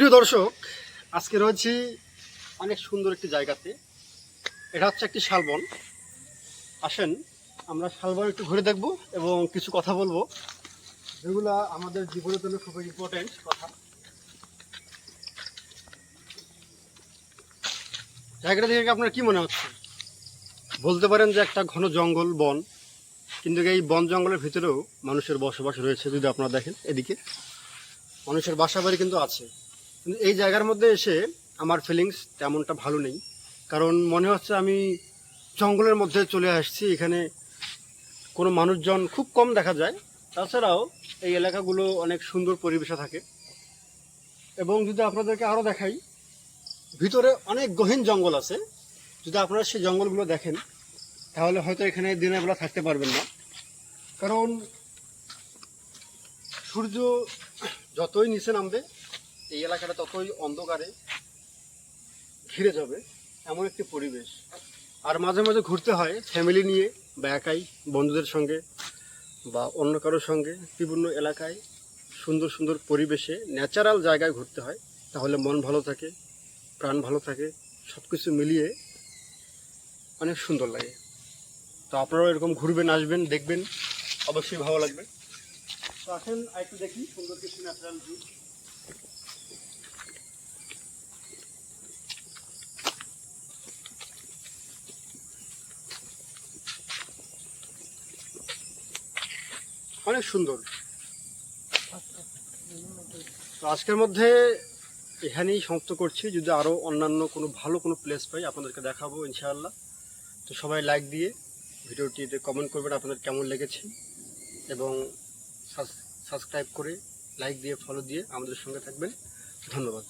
প্রিয় দর্শক, আজকে রয়েছি অনেক সুন্দর একটি জায়গাতে। এটা হচ্ছে একটি শালবন। আসেন, আমরা শালবন একটু ঘুরে দেখব এবং কিছু কথা বলব। যেগুলো আমাদের জীবনের জন্য খুবই ইম্পর্টেন্ট কথা। জায়গাটা দেখে আপনার কি মনে হচ্ছে? বলতে পারেন যে একটা ঘন জঙ্গল, বন। কিন্তু এই বন জঙ্গলের ভিতরেও মানুষের বসবাস রয়েছে, যদি আপনারা দেখেন এদিকে। মানুষের বাসা বাড়ি কিন্তু আছে। কিন্তু এই জায়গার মধ্যে এসে আমার ফিলিংস তেমনটা ভালো নেই। কারণ মনে হচ্ছে আমি জঙ্গলের মধ্যে চলে আসছি, এখানে কোনো মানুষজন খুব কম দেখা যায়। তাছাড়াও এই এলাকাগুলো অনেক সুন্দর পরিবেশে থাকে। এবং যদি আপনাদেরকে আরও দেখাই, ভিতরে অনেক গহীন জঙ্গল আছে। যদি আপনারা সেই জঙ্গলগুলো দেখেন, তাহলে হয়তো এখানে দিনের বেলা থাকতে পারবেন না। কারণ সূর্য যতই নিচে নামবে এই এলাকাটা ততই অন্ধকারে ঘিরে যাবে এমন একটি পরিবেশ। আর মাঝে মাঝে ঘুরতে হয় ফ্যামিলি নিয়ে বা একাই, বন্ধুদের সঙ্গে বা অন্য কারোর সঙ্গে বিভিন্ন এলাকায় সুন্দর সুন্দর পরিবেশে ন্যাচারাল জায়গায় ঘুরতে হয়। তাহলে মন ভালো থাকে, প্রাণ ভালো থাকে সব কিছু মিলিয়ে অনেক সুন্দর লাগে। তো আপনারাও এরকম ঘুরবেন, আসবেন, দেখবেন, অবশ্যই ভালো লাগবে। তো আসেন আর একটু দেখি সুন্দর কিছু ন্যাচারাল ভিউ অনেক সুন্দর। তো আজকের মধ্যে এখানেই সমাপ্ত করছি। যদি আরও অন্যান্য কোনো ভালো কোনো প্লেস পাই, আপনাদেরকে দেখাবো ইনশাআল্লাহ। তো সবাই লাইক দিয়ে ভিডিওটিতে কমেন্ট করবেন আপনাদের কেমন লেগেছে। এবং সাবস্ক্রাইব করে লাইক দিয়ে ফলো দিয়ে আমাদের সঙ্গে থাকবেন। ধন্যবাদ।